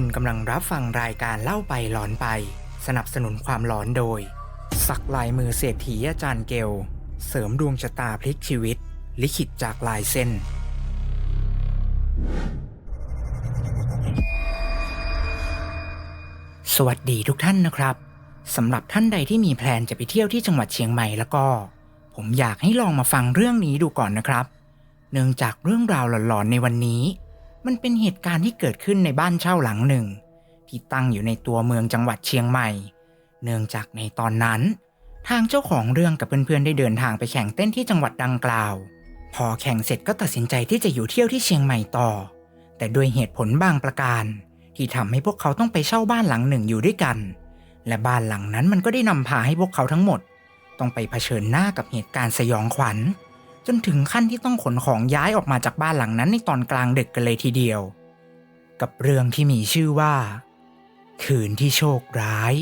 คุณกำลังรับฟังรายการเล่าไปหลอนไป สนับสนุนความหลอนโดย สักลายมือเศรษฐีอาจารย์เกล เสริมดวงชะตาพลิกชีวิต ลิขิตจากลายเส้น สวัสดีทุกท่านนะครับสำหรับท่านใดที่มีแพลนจะไปเที่ยวที่จังหวัดเชียงใหม่แล้วก็ ผมอยากให้ลองมาฟังเรื่องนี้ดูก่อนนะครับ เนื่องจากเรื่องราวหลอนๆในวันนี้ มันเป็นเหตุการณ์ที่เกิดขึ้นในบ้านเช่าหลังหนึ่ง ที่ตั้งอยู่ในตัวเมืองจังหวัดเชียงใหม่ เนื่องจากในตอนนั้น ทางเจ้าของเรื่องกับเพื่อนๆได้เดินทางไปแข่งเต้นที่จังหวัดดังกล่าว พอแข่งเสร็จก็ตัดสินใจที่จะอยู่เที่ยวที่เชียงใหม่ต่อ แต่ด้วยเหตุผลบางประการ ที่ทำให้พวกเขาต้องไปเช่าบ้านหลังหนึ่งอยู่ด้วยกัน และบ้านหลังนั้นมันก็ได้นำพาให้พวกเขาทั้งหมด ต้องไปเผชิญหน้ากับเหตุการณ์สยองขวัญ จนถึงขั้นที่ต้องขนของย้ายออกมาจากบ้านหลังนั้นในตอนกลางดึกกันเลยทีเดียว กับเรื่องที่มีชื่อว่า คืนที่โชคร้าย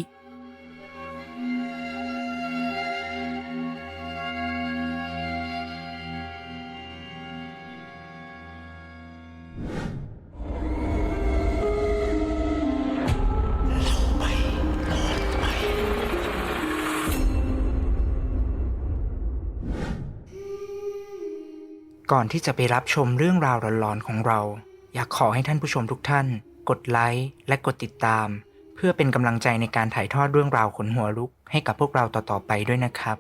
ก่อนที่จะไปรับชมเรื่องราวหลอนๆของเรา อยากขอให้ท่านผู้ชมทุกท่าน กดไลค์และกดติดตาม เพื่อเป็นกำลังใจในการถ่ายทอดเรื่องราวขนหัวลุก ให้กับพวกเราต่อๆไปด้วยนะครับ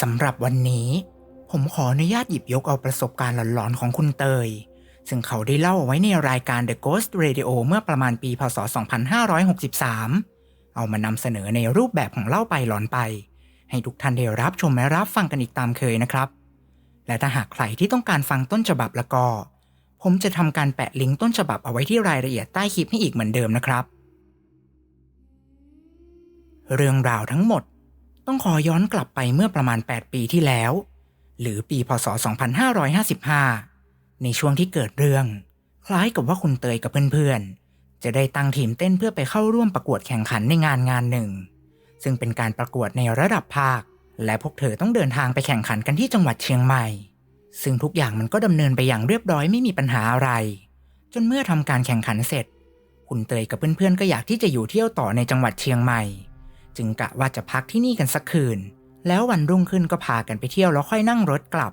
สำหรับวันนี้ ผมขออนุญาตหยิบยกเอาประสบการณ์หลอนๆของคุณเตย ซึ่งเขาได้เล่าเอาไว้ในรายการ The Ghost Radio เมื่อประมาณปีพศ 2563 เอามานำเสนอในรูปแบบของเล่าไปหลอนไป ให้ทุกท่านได้รับชมและรับฟังกันอีกตามเคยนะครับ และถ้าหากใครที่ต้องการฟังต้นฉบับแล้วก็ ผมจะทำการแปะลิงก์ต้นฉบับเอาไว้ที่รายละเอียดใต้คลิปให้อีกเหมือนเดิมนะครับ เรื่องราวทั้งหมด ต้องขอย้อนกลับไปเมื่อประมาณ 8 ปีที่แล้ว หรือปีพศ 2555 ในช่วงที่เกิดเรื่อง คล้ายกับว่าคุณเตยกับเพื่อนๆ จะได้ตั้งทีมเต้นเพื่อไปเข้าร่วมประกวดแข่งขันในงานงานหนึ่ง ซึ่งเป็นการประกวดในระดับภาค และพวกเธอต้องเดินทางไปแข่งขันกันที่จังหวัดเชียงใหม่ ซึ่งทุกอย่างมันก็ดำเนินไปอย่างเรียบร้อยไม่มีปัญหาอะไร จนเมื่อทำการแข่งขันเสร็จ คุณเตยกับเพื่อนๆก็อยากที่จะอยู่เที่ยวต่อในจังหวัดเชียงใหม่ จึงกะว่าจะพักที่นี่กันสักคืน แล้ววันรุ่งขึ้นก็พากันไปเที่ยวแล้วค่อยนั่งรถกลับ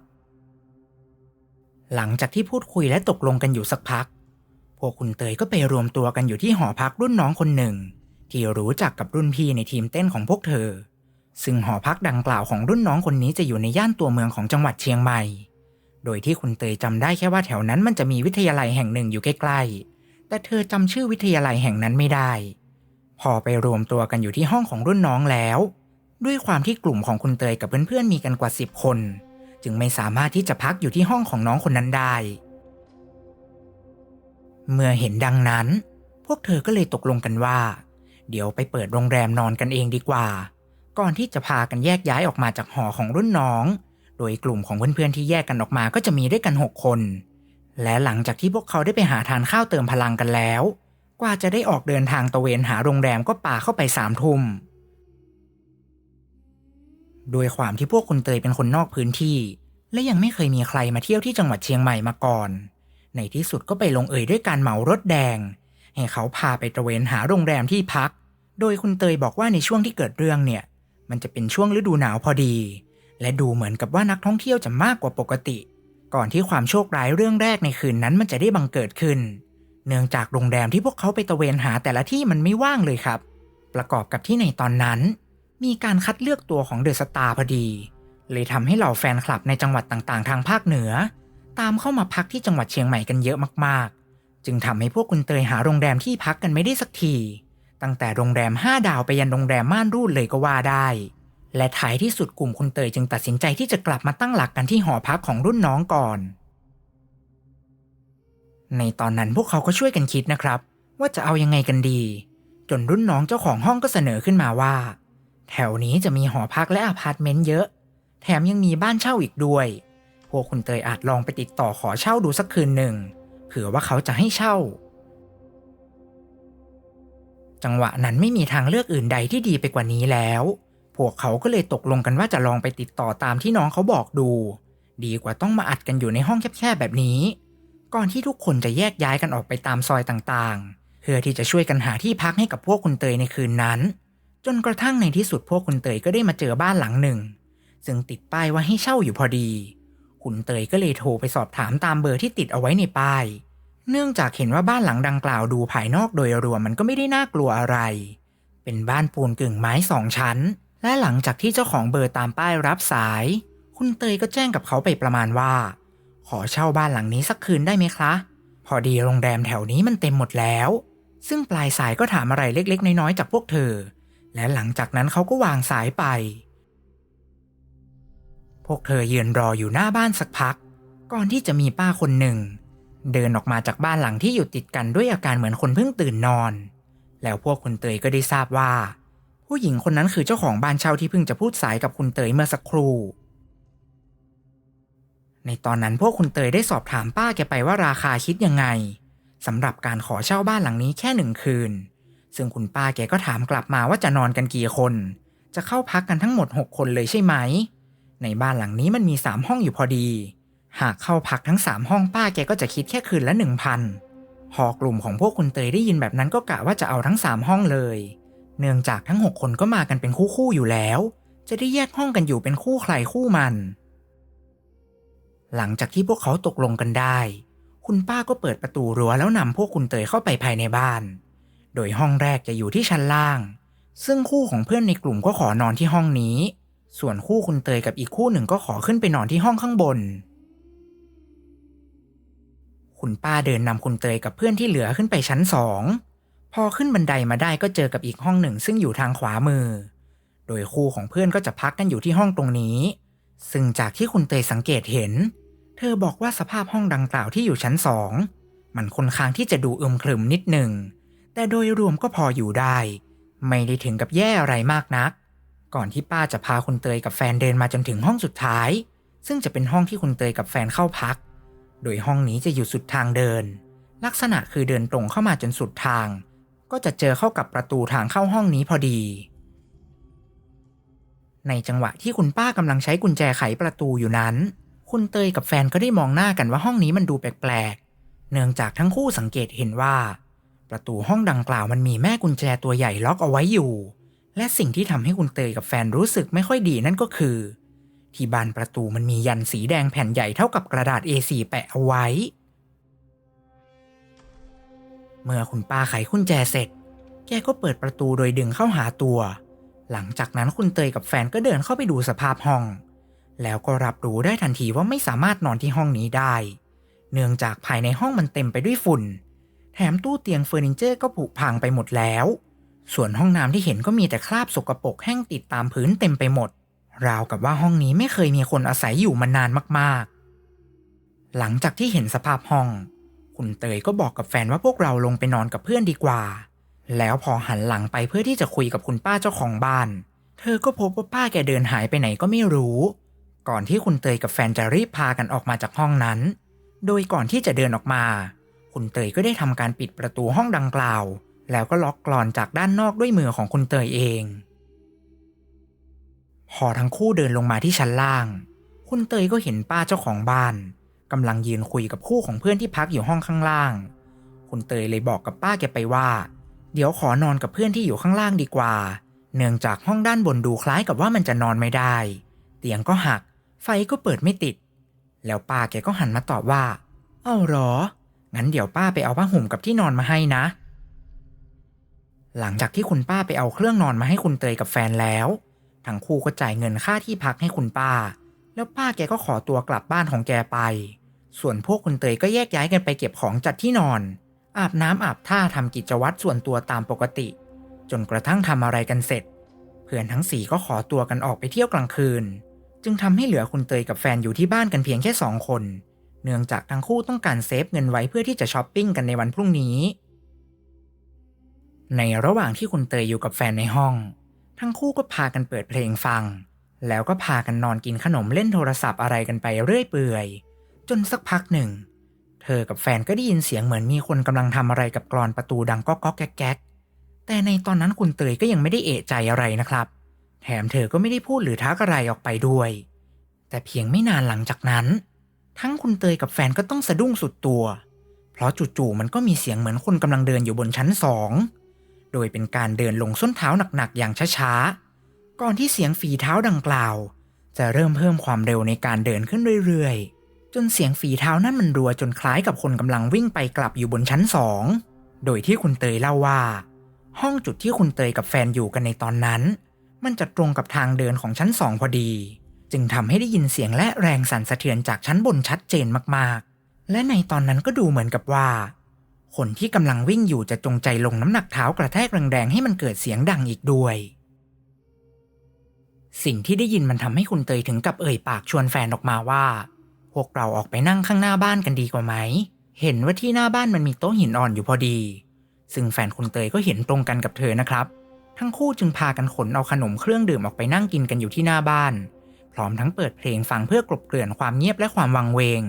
หลังจากที่พูดคุยและตกลงกันอยู่สักพัก พวกคุณเตยก็ไปรวมตัวกันอยู่ที่หอพักรุ่นน้องคนหนึ่ง ที่รู้จักกับรุ่นพี่ในทีมเต้นของพวกเธอ ซึ่งหอพักดังกล่าวของรุ่นน้องคนนี้จะอยู่ในย่านตัวเมืองของจังหวัดเชียงใหม่ โดยที่คุณเตยจำได้แค่ว่าแถวนั้นมันจะมีวิทยาลัยแห่งหนึ่งอยู่ใกล้ๆ แต่เธอจำชื่อวิทยาลัยแห่งนั้นไม่ได้ พอไปรวมตัวกันอยู่ที่ห้องของรุ่นน้องแล้ว ด้วยความที่กลุ่มของคุณเตยกับเพื่อนๆมีกันกว่าสิบคน จึงไม่สามารถที่จะพักอยู่ที่ห้องของน้องคนนั้นได้ เมื่อเห็นดังนั้น พวกเธอก็เลยตกลงกันว่า เดี๋ยวไปเปิดโรงแรมนอนกันเองดีกว่า ก่อนที่จะพากันแยกย้ายออกมาจากหอของรุ่นน้อง โดยกลุ่มของเพื่อนๆที่แยกกันออกมาก็จะมีด้วยกัน 6 คน และหลังจากที่พวกเขาได้ไปหาทานข้าวเติมพลังกันแล้ว กว่าจะได้ออกเดินทางตะเวนหาโรงแรมก็ป่าเข้าไปสามทุ่มโดยความที่พวกคุณเตยเป็นคนนอกพื้นที่ และยังไม่เคยมีใครมาเที่ยวที่จังหวัดเชียงใหม่มาก่อน ในที่สุดก็ไปลงเอยด้วยการเหมารถแดง ให้เขาพาไปตระเวนหาโรงแรมที่พัก โดยคุณเตยบอกว่าในช่วงที่เกิดเรื่องเนี่ย มันจะเป็นช่วงฤดูหนาวพอดี และดูเหมือนกับว่านักท่องเที่ยวจะมากกว่าปกติ ก่อนที่ความโชคร้ายเรื่องแรกในคืนนั้นมันจะได้บังเกิดขึ้น เนื่องจากโรงแรมที่พวกเขาไปตระเวนหาแต่ละที่มันไม่ว่างเลยครับ ประกอบกับที่ในตอนนั้น มีการคัดเลือกตัวของเดอะสตาร์พอดี เลยทำให้เหล่าแฟนคลับในจังหวัดต่างๆ ทางภาคเหนือ ตามเข้ามาพักที่จังหวัดเชียงใหม่กันเยอะมากๆ จึงทำให้พวกคุณเตยหาโรงแรมที่พักกันไม่ได้สักที ตั้งแต่โรงแรม5ดาวไปยันโรงแรมม่านรูดเลยก็ว่าได้ และท้ายที่สุดกลุ่มคุณเตยจึงตัดสินใจที่จะกลับมาตั้งหลักกันที่หอพักของรุ่นน้องก่อน ในตอนนั้นพวกเขาก็ช่วยกันคิดนะครับ ว่าจะเอายังไงกันดี จนรุ่นน้องเจ้าของห้องก็เสนอขึ้นมาว่า แถวนี้จะมีหอพักและอพาร์ตเมนต์เยอะ แถมยังมีบ้านเช่าอีกด้วย พวกคุณเตยอาจลองไปติดต่อขอเช่าดูสักคืนหนึ่งเผื่อว่าเขาจะให้เช่า จังหวะนั้นไม่มีทางเลือกอื่นใดที่ดีไปกว่านี้แล้ว พวกเขาก็เลยตกลงกันว่าจะลองไปติดต่อตามที่น้องเขาบอกดู ดีกว่าต้องมาอัดกันอยู่ในห้องแคบๆแบบนี้ ก่อนที่ทุกคนจะแยกย้ายกันออกไปตามซอยต่างๆ เพื่อที่จะช่วยกันหาที่พักให้กับพวกคุณเตยในคืนนั้น จนกระทั่งในที่สุดพวกคุณเตยก็ได้มาเจอบ้านหลังหนึ่ง ซึ่งติดป้ายว่าให้เช่าอยู่พอดี คุณเตยก็เลยโทรไปสอบถามตามเบอร์ที่ติดเอาไว้ในป้าย เนื่องจากเห็นว่าบ้านหลังดังกล่าวดูภายนอกโดยรวมมันก็ไม่ได้น่ากลัวอะไร เป็นบ้านปูนกึ่งไม้สองชั้น และหลังจากที่เจ้าของเบอร์ตามป้ายรับสาย คุณเตยก็แจ้งกับเขาไปประมาณว่า ขอเช่าบ้านหลังนี้สักคืนได้ไหมคะ พอดีโรงแรมแถวนี้มันเต็มหมดแล้ว ซึ่งปลายสายก็ถามอะไรเล็กๆ น้อยๆจากพวกเธอ และหลังจากนั้นเขาก็วางสายไป พวกเธอยืนรออยู่หน้าบ้านสักพัก ก่อนที่จะมีป้าคนหนึ่ง เดินออกมาจากบ้านหลังที่อยู่ติดกันด้วยอาการเหมือนคนเพิ่งตื่นนอน แล้วพวกคุณเตยก็ได้ทราบว่า ผู้หญิงคนนั้นคือเจ้าของบ้านเช่าที่เพิ่งจะพูดสายกับคุณเตยเมื่อสักครู่ ในตอนนั้นพวกคุณเตยได้สอบถามป้าแกไปว่าราคาคิดยังไงสำหรับการขอเช่าบ้านหลังนี้แค่หนึ่งคืน ซึ่งคุณป้าแกก็ถามกลับมาว่าจะนอนกันกี่คน จะเข้าพักกันทั้งหมด6คนเลยใช่ไหม ในบ้านหลังนี้มันมี 3 ห้องอยู่พอดี หากเข้าพักทั้ง 3 ห้องป้าแกก็จะคิดแค่คืนละ 1,000 พอกลุ่มของพวกคุณเตยได้ยินแบบนั้นก็กะว่าจะเอาทั้ง 3 ห้องเลย เนื่องจากทั้ง 6 คนก็มากันเป็นคู่ๆอยู่แล้ว จะได้แยกห้องกันอยู่เป็นคู่ใครคู่มัน หลังจากที่พวกเขาตกลงกันได้ คุณป้าก็เปิดประตูรั้วแล้วนำพวกคุณเตยเข้าไปภายในบ้าน โดยห้องแรกจะอยู่ที่ชั้นล่าง ซึ่งคู่ของเพื่อนในกลุ่มก็ขอนอนที่ห้องนี้ ส่วนคู่คุณเตยกับอีกคู่หนึ่งก็ขอขึ้นไปนอนที่ห้องข้างบน คุณป้าเดินนำคุณเตยกับเพื่อนที่เหลือขึ้นไปชั้นสอง พอขึ้นบันไดมาได้ก็เจอกับอีกห้องหนึ่งซึ่งอยู่ทางขวามือ โดยคู่ของเพื่อนก็จะพักกันอยู่ที่ห้องตรงนี้ ซึ่งจากที่คุณเตยสังเกตเห็น เธอบอกว่าสภาพห้องดังกล่าวที่อยู่ชั้นสอง มันค่อนข้างที่จะดูอึมครึมนิดหนึ่ง แต่โดยรวมก็พออยู่ได้ ไม่ได้ถึงกับแย่อะไรมากนัก ก่อนที่ป้าจะพาคุณเตยกับแฟนเดินมาจนถึงห้องสุดท้าย ซึ่งจะเป็นห้องที่คุณเตยกับแฟนเข้าพัก โดยห้องนี้จะอยู่สุดทางเดิน ลักษณะคือเดินตรงเข้ามาจนสุดทาง ก็จะเจอเข้ากับประตูทางเข้าห้องนี้พอดี ในจังหวะที่คุณป้ากำลังใช้กุญแจไขประตูอยู่นั้น คุณเตยกับแฟนก็ได้มองหน้ากันว่าห้องนี้มันดูแปลกๆ เนื่องจากทั้งคู่สังเกตเห็นว่า ประตูห้องดังกล่าวมันมีแม่กุญแจตัวใหญ่ล็อกเอาไว้อยู่ และสิ่งที่ทำให้คุณเตยกับแฟนรู้สึกไม่ค่อยดีนั่นก็คือ ที่บานประตูมันมียันสีแดงแผ่นใหญ่เท่ากับกระดาษ A4 แปะเอาไว้ เมื่อคุณป้าไขกุญแจเสร็จ แกก็เปิดประตูโดยดึงเข้าหาตัว หลังจากนั้นคุณเตยกับแฟนก็เดินเข้าไปดูสภาพห้อง แล้วก็รับรู้ได้ทันทีว่าไม่สามารถนอนที่ห้องนี้ได้ เนื่องจากภายในห้องมันเต็มไปด้วยฝุ่น แถมตู้เตียงเฟอร์นิเจอร์ก็ผุพังไปหมดแล้ว ส่วนห้องน้ำที่เห็นก็มีแต่คราบสกปรกแห้งติดตามพื้นเต็มไปหมด ราวกับว่าห้องนี้ไม่เคยมีคนอาศัยอยู่มานานมากๆ หลังจากที่เห็นสภาพห้อง คุณเตยก็บอกกับแฟนว่าพวกเราลงไปนอนกับเพื่อนดีกว่า แล้วพอหันหลังไปเพื่อที่จะคุยกับคุณป้าเจ้าของบ้าน เธอก็พบว่าป้าแกเดินหายไปไหนก็ไม่รู้ ก่อนที่คุณเตยกับแฟนจะรีบพากันออกมาจากห้องนั้น โดยก่อนที่จะเดินออกมา คุณเตยก็ได้ทำการปิดประตูห้องดังกล่าว แล้วก็ล็อกกลอนจากด้านนอกด้วยมือของคุณเตยเอง พอทั้งคู่เดินลงมาที่ชั้นล่าง คุณเตยก็เห็นป้าเจ้าของบ้านกำลังยืนคุยกับคู่ของเพื่อนที่พักอยู่ห้องข้างล่าง คุณเตยเลยบอกกับป้าแกไปว่า เดี๋ยวขอนอนกับเพื่อนที่อยู่ข้างล่างดีกว่า เนื่องจากห้องด้านบนดูคล้ายกับว่ามันจะนอนไม่ได้ เตียงก็หัก ไฟก็เปิดไม่ติด แล้วป้าแกก็หันมาตอบว่า เอ้าหรอ งั้นเดี๋ยวป้าไปเอาผ้าห่มกับที่นอนมาให้นะ หลังจากที่คุณป้าไปเอาเครื่องนอนมาให้คุณเตยกับแฟนแล้ว ทั้งคู่ก็จ่ายเงินค่าที่พักให้คุณป้า แล้วป้าแกก็ขอตัวกลับบ้านของแกไป ส่วนพวกคุณเตยก็แยกย้ายกันไปเก็บของจัดที่นอน อาบน้ำอาบท่าทำกิจวัตรส่วนตัวตามปกติ จนกระทั่งทำอะไรกันเสร็จ เพื่อนทั้งสี่ก็ขอตัวกันออกไปเที่ยวกลางคืน จึงทำให้เหลือคุณเตยกับแฟนอยู่ที่บ้านกันเพียงแค่สองคน เนื่องจากทั้งคู่ต้องการเซฟเงินไว้เพื่อที่จะช้อปปิ้งกันในวันพรุ่งนี้ ในระหว่างที่คุณเตยอยู่กับแฟนในห้อง ทั้งคู่ก็พากันเปิดเพลงฟัง แล้วก็พากันนอนกินขนมเล่นโทรศัพท์อะไรกันไปเรื่อยเปื่อย จนสักพักหนึ่ง เธอกับแฟนก็ได้ยินเสียงเหมือนมีคนกำลังทำอะไรกับกรอนประตูดังก๊อกก๊อกแก๊กแก๊กแต่ในตอนนั้นคุณเตยก็ยังไม่ได้เอะใจอะไรนะครับ แถมเธอก็ไม่ได้พูดหรือทักอะไรออกไปด้วย แต่เพียงไม่นานหลังจากนั้น ทั้งคุณเตยกับแฟนก็ต้องสะดุ้งสุดตัว เพราะจู่ๆมันก็มีเสียงเหมือนคนกำลังเดินอยู่บนชั้นสอง โดยเป็นการเดินลงส้นเท้าหนักๆ อย่างช้าๆ ก่อนที่เสียงฝีเท้าดังกล่าว จะเริ่มเพิ่มความเร็วในการเดินขึ้นเรื่อยๆ จนเสียงฝีเท้านั้นมันรัวจนคล้ายกับคนกำลังวิ่งไปกลับอยู่บนชั้นสอง โดยที่คุณเตยเล่าว่า ห้องจุดที่คุณเตยกับแฟนอยู่กันในตอนนั้น มันจะตรงกับทางเดินของชั้นสองพอดี จึงทำให้ได้ยินเสียงและแรงสั่นสะเทือนจากชั้นบนชัดเจนมากๆ และในตอนนั้นก็ดูเหมือนกับว่า คนที่กำลังวิ่งอยู่จะจงใจลงน้ำหนักเท้ากระแทกแรงๆให้มันเกิดเสียงดังอีกด้วย สิ่งที่ได้ยินมันทำให้คุณเตยถึงกับเอ่ยปากชวนแฟนออกมาว่า พวกเราออกไปนั่งข้างหน้าบ้านกันดีกว่าไหม เห็นว่าที่หน้าบ้านมันมีโต๊ะหินอ่อนอยู่พอดี ซึ่งแฟนคุณเตยก็เห็นตรงกันกับเธอนะครับ ทั้งคู่จึงพากันขนเอาขนมเครื่องดื่มออกไปนั่งกินกันอยู่ที่หน้าบ้าน พร้อมทั้งเปิดเพลงฟังเพื่อกลบเกลื่อนความเงียบและความวังเวง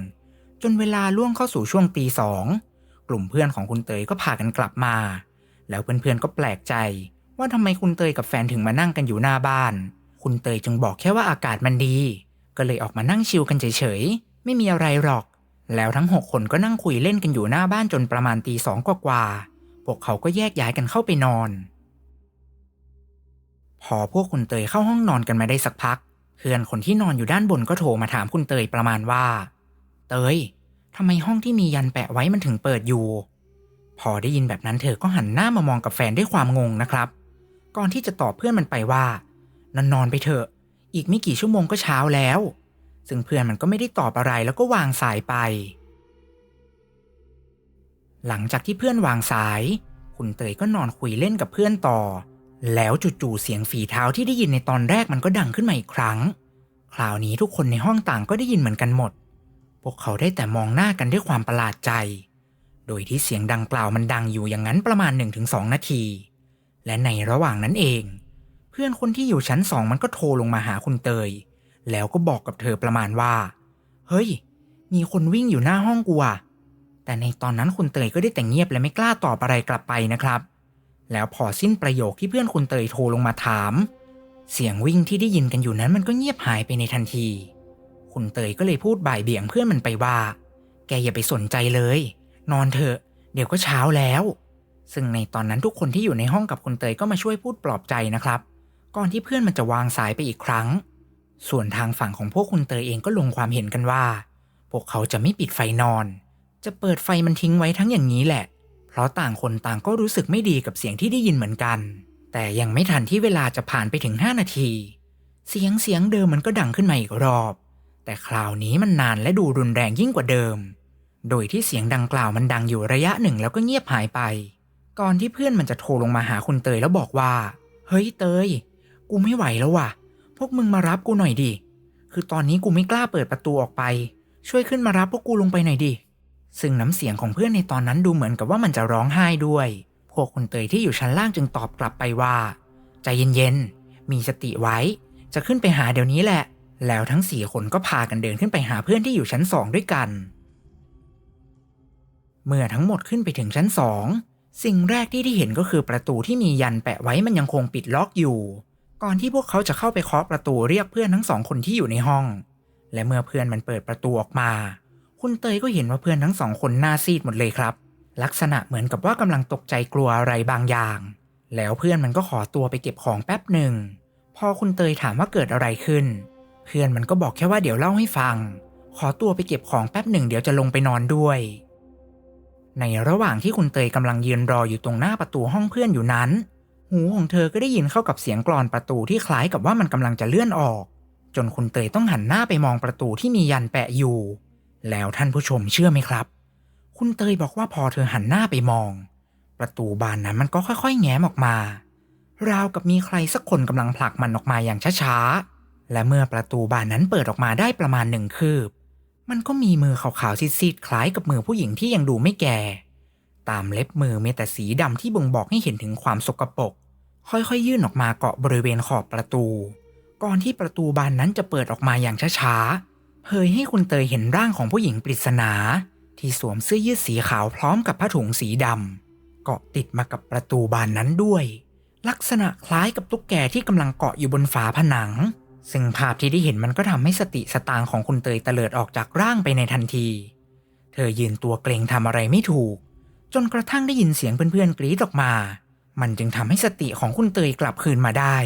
จนเวลาล่วงเข้าสู่ช่วงตีสอง กลุ่มเพื่อนของคุณเตยก็พากันกลับมา แล้วเพื่อนๆก็แปลกใจ ว่าทำไมคุณเตยกับแฟนถึงมานั่งกันอยู่หน้าบ้าน คุณเตยจึงบอกแค่ว่าอากาศมันดี ก็เลยออกมานั่งชิลกันเฉยๆ ไม่มีอะไรหรอก แล้วทั้งหกคนก็นั่งคุยเล่นกันอยู่หน้าบ้านจนประมาณตีสองกว่าๆพวกเขาก็แยกย้ายกันเข้าไปนอน พอพวกคุณเตยเข้าห้องนอนกันมาได้สักพัก เพื่อนคนที่นอนอยู่ด้านบนก็โทรมาถามคุณเตยประมาณว่า เตย ทำไมห้องที่มียันแปะไว้มันถึงเปิดอยู่ พอได้ยินแบบนั้นเธอก็หันหน้ามามองกับแฟนด้วยความงงนะครับ ก่อนที่จะตอบเพื่อนมันไปว่านอนนอนไปเถอะ อีกไม่กี่ชั่วโมงก็เช้าแล้ว ซึ่งเพื่อนมันก็ไม่ได้ตอบอะไรแล้วก็วางสายไป หลังจากที่เพื่อนวางสาย คุณเตยก็นอนคุยเล่นกับเพื่อนต่อ แล้วจู่ๆเสียงฝีเท้าที่ได้ยินในตอนแรกมันก็ดังขึ้นมาอีกครั้ง คราวนี้ทุกคนในห้องต่างก็ได้ยินเหมือนกันหมด พวกเขาได้แต่มองหน้ากันด้วยความประหลาดใจ โดยที่เสียงดังกล่าวมันดังอยู่อย่างนั้นประมาณ 1-2 นาที และในระหว่างนั้นเอง เพื่อนคนที่อยู่ชั้นสองมันก็โทรลงมาหาคุณเตย แล้วก็บอกกับเธอประมาณว่า เฮ้ย มีคนวิ่งอยู่หน้าห้องกูอะแต่ในตอนนั้นคุณเตยก็ได้แต่เงียบและไม่กล้าตอบอะไรกลับไปนะครับ แล้วพอสิ้นประโยคที่เพื่อนคุณเตยโทรลงมาถาม เสียงวิ่งที่ได้ยินกันอยู่นั้นมันก็เงียบหายไปในทันที คุณเตยก็เลยพูดบ่ายเบี่ยงเพื่อนมันไปว่า แกอย่าไปสนใจเลย นอนเถอะ เดี๋ยวก็เช้าแล้ว ซึ่งในตอนนั้นทุกคนที่อยู่ในห้องกับคุณเตยก็มาช่วยพูดปลอบใจนะครับ ก่อนที่เพื่อนมันจะวางสายไปอีกครั้ง ส่วนทางฝั่งของพวกคุณเตยเองก็ลงความเห็นกันว่า พวกเขาจะไม่ปิดไฟนอน จะเปิดไฟมันทิ้งไว้ทั้งอย่างนี้แหละ เพราะต่างคนต่างก็รู้สึกไม่ดีกับเสียงที่ได้ยินเหมือนกัน แต่ยังไม่ทันที่เวลาจะผ่านไปถึง5นาที เสียงเสียงเดิมมันก็ดังขึ้นมาอีกรอบ แต่คราวนี้มันนานและดูรุนแรงยิ่งกว่าเดิม โดยที่เสียงดังกล่าวมันดังอยู่ระยะหนึ่งแล้วก็เงียบหายไป ก่อนที่เพื่อนมันจะโทรลงมาหาคุณเตยแล้วบอกว่า เฮ้ยเตย กูไม่ไหวแล้วว่ะ พวกมึงมารับกูหน่อยดิ คือตอนนี้กูไม่กล้าเปิดประตูออกไป ช่วยขึ้นมารับพวกกูลงไปหน่อยดิ ซึ่งน้ำเสียงของเพื่อนในตอนนั้นดูเหมือนกับว่ามันจะร้องไห้ด้วย พวกคุณเตยที่อยู่ชั้นล่างจึงตอบกลับไปว่า ใจเย็นๆ มีสติไว้ จะขึ้นไปหาเดี๋ยวนี้แหละ แล้วทั้งสี่คนก็พากันเดินขึ้นไปหาเพื่อนที่อยู่ชั้นสองด้วยกัน เมื่อทั้งหมดขึ้นไปถึงชั้นสองสิ่งแรกที่ได้เห็นก็คือประตูที่มียันแปะไว้มันยังคงปิดล็อกอยู่ ก่อนที่พวกเขาจะเข้าไปเคาะประตูเรียกเพื่อนทั้งสองคนที่อยู่ในห้อง และเมื่อเพื่อนมันเปิดประตูออกมา คุณเตยก็เห็นว่าเพื่อนทั้งสองคนหน้าซีดหมดเลยครับ ลักษณะเหมือนกับว่ากำลังตกใจกลัวอะไรบางอย่าง แล้วเพื่อนมันก็ขอตัวไปเก็บของแป๊บหนึ่ง พอคุณเตยถามว่าเกิดอะไรขึ้นเพื่อนมันก็บอกแค่ว่าเดี๋ยวเล่าให้ฟัง ขอตัวไปเก็บของแป๊บหนึ่งเดี๋ยวจะลงไปนอนด้วย ในระหว่างที่คุณเตยกำลังยืนรออยู่ตรงหน้าประตูห้องเพื่อนอยู่นั้น หูของเธอก็ได้ยินเข้ากับเสียงกรอนประตูที่คล้ายกับว่ามันกำลังจะเลื่อนออก จนคุณเตยต้องหันหน้าไปมองประตูที่มียันแปะอยู่ แล้วท่านผู้ชมเชื่อไหมครับ คุณเตยบอกว่าพอเธอหันหน้าไปมอง ประตูบานนั้นมันก็ค่อยๆ แง้มออกมา ราวกับมีใครสักคนกำลังผลักมันออกมาอย่างช้าๆ และเมื่อประตูบานนั้นเปิดออกมาได้ประมาณหนึ่งคืบ มันก็มีมือขาวๆซีดๆคล้ายกับมือผู้หญิงที่ยังดูไม่แก่ ตามเล็บมือมีแต่สีดำที่บ่งบอกให้เห็นถึงความสกปรกค่อยๆ ยื่นออกมาเกาะบริเวณขอบประตู ก่อนที่ประตูบานนั้นจะเปิดออกมาอย่างช้าๆเผยให้คุณเตยเห็นร่างของผู้หญิงปริศนา ที่สวมเสื้อยืดสีขาวพร้อมกับผ้าถุงสีดำเกาะติดมากับประตูบานนั้นด้วย ลักษณะคล้ายกับตุ๊กแกที่กำลังเกาะอยู่บนฝาผนัง ซึ่งภาพที่ได้เห็นมันก็ทำให้สติสตางของคุณเตยเตลิดออกจากร่างไปในทันที เธอยืนตัวเกรงทำอะไรไม่ถูก จนกระทั่งได้ยินเสียงเพื่อนๆกรีดออกมา มันจึงทำให้สติของคุณเตยกลับคืนมาได้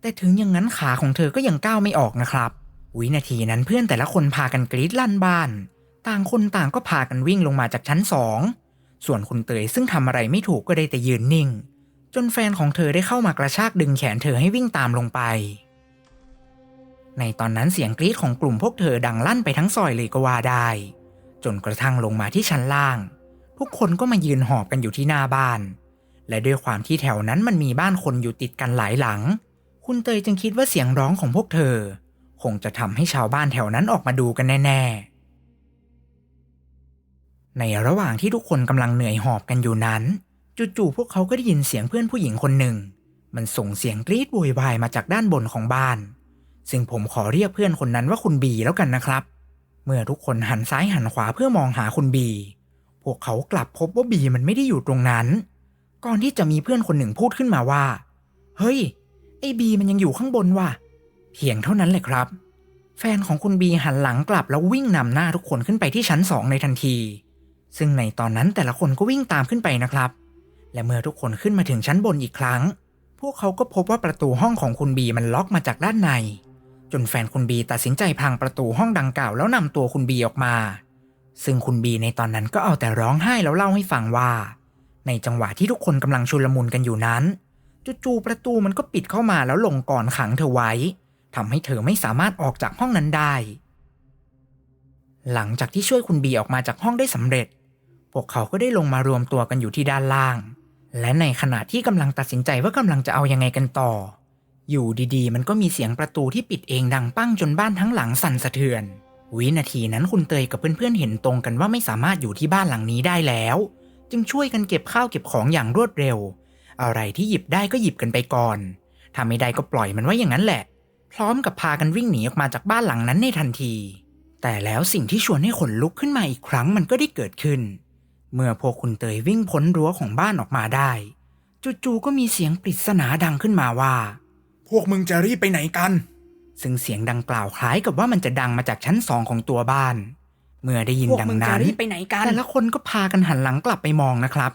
แต่ถึงอย่างนั้นขาของเธอก็ยังก้าวไม่ออกนะครับ วินาทีนั้นเพื่อนแต่ละคนพากันกรีดลั่นบ้าน ต่างคนต่างก็พากันวิ่งลงมาจากชั้นสอง ส่วนคุณเตยซึ่งทำอะไรไม่ถูกก็ได้แต่ยืนนิ่ง จนแฟนของเธอได้เข้ามากระชากดึงแขนเธอให้วิ่งตามลงไป ในตอนนั้นเสียงกรีดของกลุ่มพวกเธอดังลั่นไปทั้งซอยเลยก็ว่าได้ จนกระทั่งลงมาที่ชั้นล่าง ทุกคนก็มายืนหอบกันอยู่ที่หน้าบ้าน และด้วยความที่แถวนั้นมันมีบ้านคนอยู่ติดกันหลายหลัง คุณเตยจึงคิดว่าเสียงร้องของพวกเธอ คงจะทำให้ชาวบ้านแถวนั้นออกมาดูกันแน่ๆ ในระหว่างที่ทุกคนกำลังเหนื่อยหอบกันอยู่นั้นจู่ๆพวกเขาก็ได้ยินเสียงเพื่อนผู้หญิงคนหนึ่ง มันส่งเสียงกรีดโวยวายมาจากด้านบนของบ้าน ซึ่งผมขอเรียกเพื่อนคนนั้นว่าคุณบีแล้วกันนะครับ เมื่อทุกคนหันซ้ายหันขวาเพื่อมองหาคุณบี พวกเขากลับพบว่าบีมันไม่ได้อยู่ตรงนั้น ก่อนที่จะมีเพื่อนคนหนึ่งพูดขึ้นมาว่า เฮ้ย ไอ้บีมันยังอยู่ข้างบนว่ะ เพียงเท่านั้นแหละครับ แฟนของคุณบีหันหลังกลับแล้ววิ่งนำหน้าทุกคนขึ้นไปที่ชั้นสองในทันที ซึ่งในตอนนั้นแต่ละคนก็วิ่งตามขึ้นไปนะครับ และเมื่อทุกคนขึ้นมาถึงชั้นบนอีกครั้ง พวกเขาก็พบว่าประตูห้องของคุณบีมันล็อกมาจากด้านใน จนแฟนคุณบีตัดสินใจพังประตูห้องดังกล่าวแล้วนำตัวคุณบีออกมา ซึ่งคุณบีในตอนนั้นก็เอาแต่ร้องไห้แล้วเล่าให้ฟังว่า ในจังหวะที่ทุกคนกำลังชุลมุนกันอยู่นั้นจู่ๆประตูมันก็ปิดเข้ามาแล้วลงก่อนขังเธอไว้ทำให้เธอไม่สามารถออกจากห้องนั้นได้ หลังจากที่ช่วยคุณบีออกมาจากห้องได้สำเร็จ พวกเขาก็ได้ลงมารวมตัวกันอยู่ที่ด้านล่าง และในขณะที่กำลังตัดสินใจว่ากำลังจะเอายังไงกันต่อ อยู่ดีๆ มันก็มีเสียงประตูที่ปิดเองดังปั้งจนบ้านทั้งหลังสั่นสะเทือน วินาทีนั้นคุณเตยกับเพื่อนๆเห็นตรงกันว่าไม่สามารถอยู่ที่บ้านหลังนี้ได้แล้ว จึงช่วยกันเก็บข้าวเก็บของอย่างรวดเร็ว อะไรที่หยิบได้ก็หยิบกันไปก่อนถ้าไม่ได้ก็ปล่อยมันไว้อย่างนั้นแหละ พร้อมกับพากันวิ่งหนีออกมาจากบ้านหลังนั้นในทันที แต่แล้วสิ่งที่ชวนให้ขนลุกขึ้นมาอีกครั้งมันก็ได้เกิดขึ้น เมื่อพวกคุณเตยวิ่งพ้นรั้วของบ้านออกมาได้จู่ๆก็มีเสียงปริศนาดังขึ้นมาว่า พวกมึงจะรีบไปไหนกัน ซึ่งเสียงดังกล่าวคล้ายกับว่ามันจะดังมาจากชั้นสองของตัวบ้าน เมื่อได้ยินพวกดังมึงจะนั้นรีบไปไหนกันแต่ละคนก็พากันหันหลังกลับไปมองนะครับ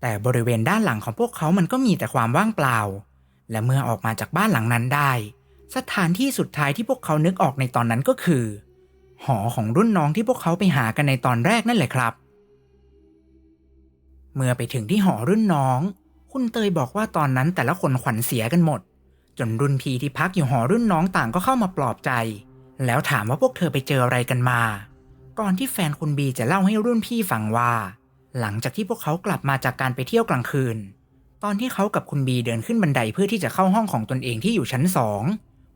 แต่บริเวณด้านหลังของพวกเขามันก็มีแต่ความว่างเปล่า และเมื่อออกมาจากบ้านหลังนั้นได้ สถานที่สุดท้ายที่พวกเขานึกออกในตอนนั้นก็คือ หอของรุ่นน้องที่พวกเขาไปหากันในตอนแรกนั่นแหละครับ เมื่อไปถึงที่หอรุ่นน้อง คุณเตยบอกว่าตอนนั้นแต่ละคนขวัญเสียกันหมด จนรุ่นพี่ที่พักอยู่หอรุ่นน้องต่างก็เข้ามาปลอบใจ แล้วถามว่าพวกเธอไปเจออะไรกันมา ก่อนที่แฟนคุณบีจะเล่าให้รุ่นพี่ฟังว่า หลังจากที่พวกเขากลับมาจากการไปเที่ยวกลางคืน ตอนที่เขากับคุณบีเดินขึ้นบันไดเพื่อที่จะเข้าห้องของตนเองที่อยู่ชั้นสอง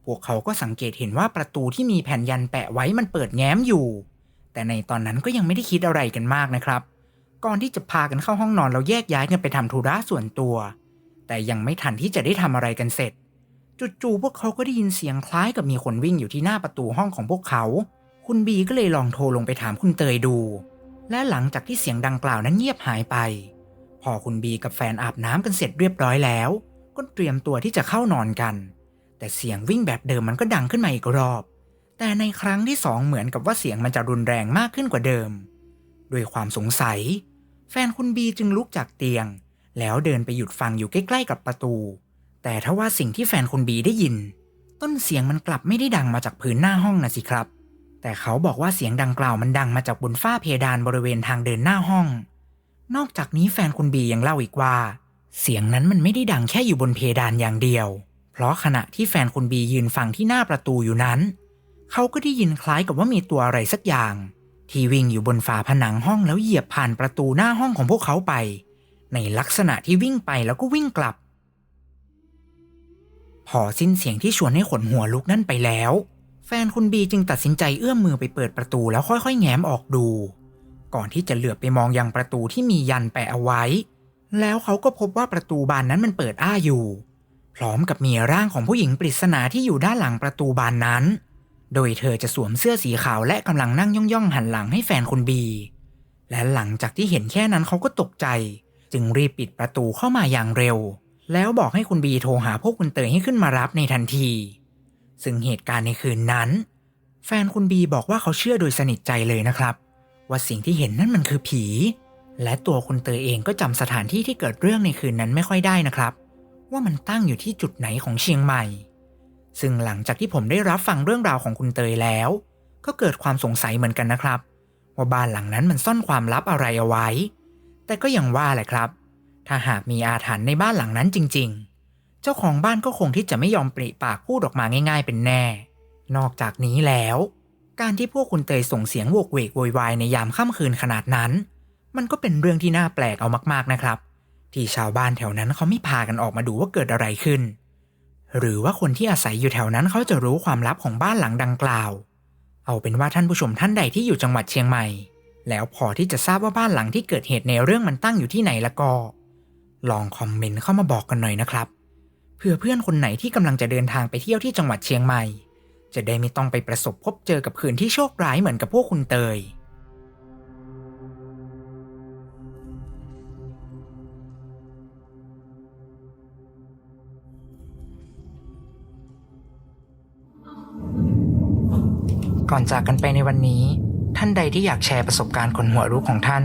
พวกเขาก็สังเกตเห็นว่าประตูที่มีแผ่นยันแปะไว้มันเปิดแง้มอยู่ แต่ในตอนนั้นก็ยังไม่ได้คิดอะไรกันมากนะครับ ก่อนที่จะพากันเข้าห้องนอนแล้วแยกย้ายกันไปทำธุระส่วนตัว แต่ยังไม่ทันที่จะได้ทำอะไรกันเสร็จ จู่ๆพวกเขาก็ได้ยินเสียงคล้ายกับมีคนวิ่งอยู่ที่หน้าประตูห้องของพวกเขา คุณบีก็เลยลองโทรลงไปถามคุณเตยดู และหลังจากที่เสียงดังกล่าวนั้นเงียบหายไป พอคุณบีกับแฟนอาบน้ำกันเสร็จเรียบร้อยแล้ว ก็เตรียมตัวที่จะเข้านอนกัน แต่เสียงวิ่งแบบเดิมมันก็ดังขึ้นมาอีกรอบ แต่ในครั้งที่สองเหมือนกับว่าเสียงมันจะรุนแรงมากขึ้นกว่าเดิม ด้วยความสงสัย แฟนคุณบีจึงลุกจากเตียง แล้วเดินไปหยุดฟังอยู่ใกล้ๆกับประตู แต่ถ้าว่าสิ่งที่แฟนคุณบีได้ยิน ต้นเสียงมันกลับไม่ได้ดังมาจากพื้นหน้าห้องนะสิครับ แต่เขาบอกว่าเสียงดังกล่าวมันดังมาจากบนฝ้าเพดานบริเวณทางเดินหน้าห้อง นอกจากนี้แฟนคุณบียังเล่าอีกว่า เสียงนั้นมันไม่ได้ดังแค่อยู่บนเพดานอย่างเดียว เพราะขณะที่แฟนคุณบียืนฟังที่หน้าประตูอยู่นั้น เขาก็ได้ยินคล้ายกับว่ามีตัวอะไรสักอย่าง ที่วิ่งอยู่บนฝาผนังห้องแล้วเหยียบผ่านประตูหน้าห้องของพวกเขาไป ในลักษณะที่วิ่งไปแล้วก็วิ่งกลับ พอสิ้นเสียงที่ชวนให้ขนหัวลุกนั่นไปแล้ว แฟนคุณบีจึงตัดสินใจเอื้อมมือไปเปิดประตูแล้วค่อยๆ แง้มออกดู ก่อนที่จะเหลือบไปมองยังประตูที่มียันแปะเอาไว้ แล้วเขาก็พบว่าประตูบานนั้นมันเปิดอ้าอยู่ พร้อมกับมีร่างของผู้หญิงปริศนาที่อยู่ด้านหลังประตูบานนั้น โดยเธอจะสวมเสื้อสีขาวและกำลังนั่งย่องๆหันหลังให้แฟนคุณบี และหลังจากที่เห็นแค่นั้นเขาก็ตกใจ จึงรีบปิดประตูเข้ามาอย่างเร็ว แล้วบอกให้คุณบีโทรหาพวกคุณเตยให้ขึ้นมารับในทันที ซึ่งเหตุการณ์ในคืนนั้น แฟนคุณบีบอกว่าเขาเชื่อโดยสนิทใจเลยนะครับ ว่าสิ่งที่เห็นนั่นมันคือผี และตัวคุณเตยเองก็จำสถานที่ที่เกิดเรื่องในคืนนั้นไม่ค่อยได้นะครับ ว่ามันตั้งอยู่ที่จุดไหนของเชียงใหม่ ซึ่งหลังจากที่ผมได้รับฟังเรื่องราวของคุณเตยแล้ว ก็เกิดความสงสัยเหมือนกันนะครับ ว่าบ้านหลังนั้นมันซ่อนความลับอะไรเอาไว้ แต่ก็ยังว่าแหละครับ ถ้าหากมีอาถรรพ์ในบ้านหลังนั้นจริง ๆ เจ้าของบ้านก็คงที่จะไม่ยอมปริปากพูดออกมาง่าย ๆ เป็นแน่ นอกจากนี้แล้ว การที่พวกคุณเตยส่งเสียงโวกเวกโวยวายในยามค่ำคืนขนาดนั้น มันก็เป็นเรื่องที่น่าแปลกเอามากๆนะครับ ที่ชาวบ้านแถวนั้นเขาไม่พากันออกมาดูว่าเกิดอะไรขึ้น หรือว่าคนที่อาศัยอยู่แถวนั้นเขาจะรู้ความลับของบ้านหลังดังกล่าว เอาเป็นว่าท่านผู้ชมท่านใดที่อยู่จังหวัดเชียงใหม่ แล้วพอที่จะทราบว่าบ้านหลังที่เกิดเหตุในเรื่องมันตั้งอยู่ที่ไหนละก็ ลองคอมเมนต์เข้ามาบอกกันหน่อยนะครับเผื่อเพื่อนคนไหนที่กำลังจะเดินทางไปเที่ยวที่จังหวัดเชียงใหม่ จะได้ไม่ต้องไปประสบพบเจอกับคืนที่โชคร้ายเหมือนกับพวกคุณเตย ก่อนจากกันไปในวันนี้ ท่านใดที่อยากแชร์ประสบการณ์คนหัวรู้ของท่าน